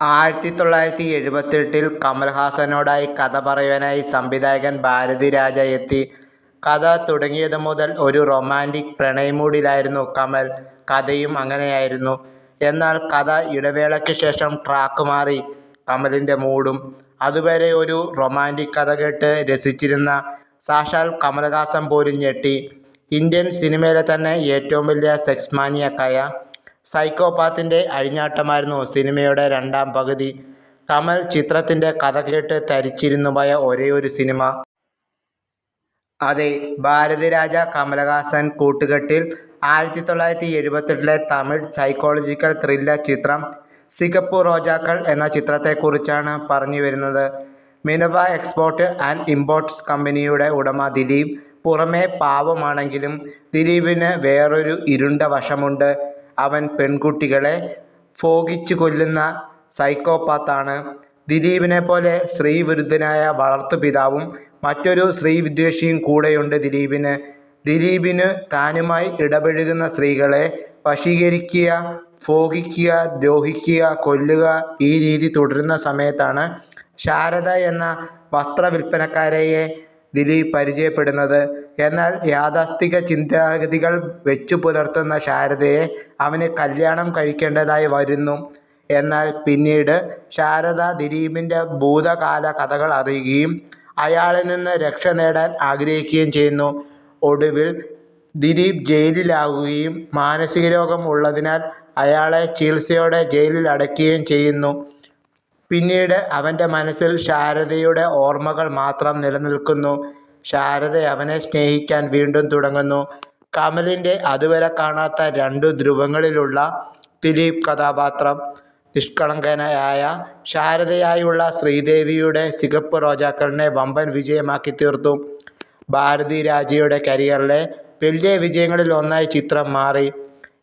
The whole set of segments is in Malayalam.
ആയിരത്തി തൊള്ളായിരത്തി എഴുപത്തെട്ടിൽ കമൽഹാസനോടായി കഥ പറയുവാനായി സംവിധായകൻ ഭാരതിരാജ എത്തി. കഥ തുടങ്ങിയതു മുതൽ ഒരു റൊമാന്റിക് പ്രണയമൂഡിലായിരുന്നു കമൽ. കഥയും അങ്ങനെയായിരുന്നു. എന്നാൽ കഥ ഇടവേളയ്ക്ക് ശേഷം ട്രാക്ക് മാറി കമലിന്റെ മൂഡും. അതുവരെ ഒരു റൊമാന്റിക് കഥ കേട്ട് രസിച്ചിരുന്ന സാക്ഷാൽ കമൽഹാസൻ പോലും ഞെട്ടി. ഇന്ത്യൻ സിനിമയിലെ തന്നെ ഏറ്റവും വലിയ സെക്സ് മാനിയാക്കായ സൈക്കോപാത്തിന്റെ അഴിഞ്ഞാട്ടമായിരുന്നു സിനിമയുടെ രണ്ടാം പകുതി. കമൽ ചിത്രത്തിന്റെ കഥ കേട്ട് തരിച്ചിരുന്നു പോയ ഒരേയൊരു സിനിമ. അതെ ഭാരതിരാജ കമലഹാസൻ കൂട്ടുകെട്ടിൽ ആയിരത്തി തൊള്ളായിരത്തി എഴുപത്തെട്ടിലെ തമിഴ് സൈക്കോളജിക്കൽ ത്രില്ലർ ചിത്രം സിഗപ്പു റോജാക്കൾ എന്ന ചിത്രത്തെക്കുറിച്ചാണ് പറഞ്ഞു വരുന്നത് മിനബ എക്സ്പോർട്ട് ആൻഡ് ഇമ്പോർട്ട്സ് കമ്പനിയുടെ ഉടമ ദിലീപ് പുറമേ പാവമാണെങ്കിലും ദിലീപിന് വേറൊരു ഇരുണ്ട വശമുണ്ട്. അവൻ പെൺകുട്ടികളെ ഫോഗിച്ചു കൊല്ലുന്ന സൈക്കോപാത്താണ്. ദിലീപിനെ ദിലീപിനെപ്പോലെ സ്ത്രീവിരുദ്ധനായ വളർത്തുപിതാവും മറ്റൊരു സ്ത്രീവിദ്വേഷിയും കൂടെയുണ്ട് ദിലീപിന്. ദിലീപിന് താനുമായി ഇടപഴകുന്ന സ്ത്രീകളെ വശീകരിക്കുക, ഫോഗിക്കുക ദ്രോഹിക്കുക, കൊല്ലുക ഈ രീതി തുടരുന്ന സമയത്താണ് ശാരദ എന്ന വസ്ത്രവില്പനക്കാരിയെ ദിലീപ് പരിചയപ്പെടുന്നത്. എന്നാൽ യാഥാസ്ഥിക ചിന്താഗതികൾ വെച്ചു പുലർത്തുന്ന ശാരദയെ അവന് കല്യാണം കഴിക്കേണ്ടതായി വരുന്നു. എന്നാൽ പിന്നീട് ശാരദ ദിലീപിന്റെ ഭൂതകാല കഥകൾ അറിയുകയും അയാളിൽ നിന്ന് രക്ഷ നേടാൻ ആഗ്രഹിക്കുകയും ചെയ്യുന്നു. ഒടുവിൽ ദിലീപ് ജയിലിലാകുകയും മാനസികരോഗം ഉള്ളതിനാൽ അയാളെ ചികിത്സയോടെ ജയിലിൽ അടയ്ക്കുകയും ചെയ്യുന്നു. പിന്നീട് അവന്റെ മനസ്സിൽ ശാരദയുടെ ഓർമ്മകൾ മാത്രം നിലനിൽക്കുന്നു. ശാരദ അവനെ സ്നേഹിക്കാൻ വീണ്ടും തുടങ്ങുന്നു. കമലിന്റെ അതുവരെ കാണാത്ത രണ്ടു ധ്രുവങ്ങളിലുള്ള ദിലീപ് കഥാപാത്രം നിഷ്കളങ്കനായ ശാരദയായുള്ള ശ്രീദേവിയുടെ സികപ്പ് റോജാക്കളിനെ വമ്പൻ വിജയമാക്കി തീർത്തു ഭാരതി രാജയുടെ കരിയറിലെ വലിയ വിജയങ്ങളിൽ ഒന്നായി ചിത്രം മാറി.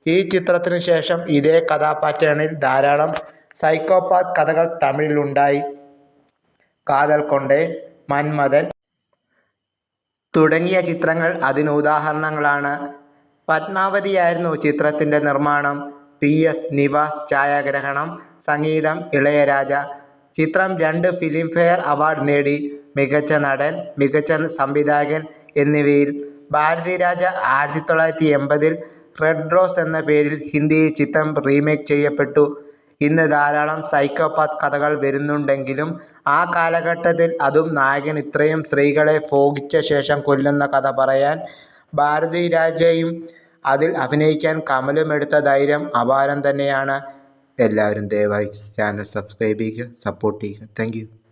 ഈ ചിത്രത്തിനു ശേഷം ഇതേ കഥാപാറ്റേണിൽ ധാരാളം സൈക്കോപാത്ത് കഥകൾ തമിഴിലുണ്ടായി കാതൽ കൊണ്ടേ മന്മഥൻ തുടങ്ങിയ ചിത്രങ്ങൾ അതിനുദാഹരണങ്ങളാണ് ഉദാഹരണങ്ങളാണ്. ചിത്രത്തിന്റെ നിർമ്മാണം. പി. എസ്. നിവാസ് ഛായാഗ്രഹണം. സംഗീതം ഇളയരാജ. ചിത്രം രണ്ട് ഫിലിംഫെയർ അവാർഡ് നേടി. മികച്ച നടൻ, മികച്ച സംവിധായകൻ എന്നിവയിൽ. ഭാരതിരാജ ആയിരത്തി തൊള്ളായിരത്തി എൺപതിൽ റെഡ് റോസ് എന്ന പേരിൽ ഹിന്ദിയിൽ ചിത്രം റീമേക്ക് ചെയ്യപ്പെട്ടു. ഇന്ന് ധാരാളം സൈക്കോപാത്ത് കഥകൾ വരുന്നുണ്ടെങ്കിലും ആ കാലഘട്ടത്തിൽ അതും നായകൻ ഇത്രയും സ്ത്രീകളെ ഫോഗിച്ച ശേഷം കൊല്ലുന്ന കഥ പറയാൻ ഭാരതി രാജയും അതിൽ അഭിനയിക്കാൻ കമലും എടുത്ത ധൈര്യം അപാരം തന്നെയാണ്. എല്ലാവരും ദയവായി ചാനൽ സബ്സ്ക്രൈബ് ചെയ്യുക, സപ്പോർട്ട് ചെയ്യുക. താങ്ക്.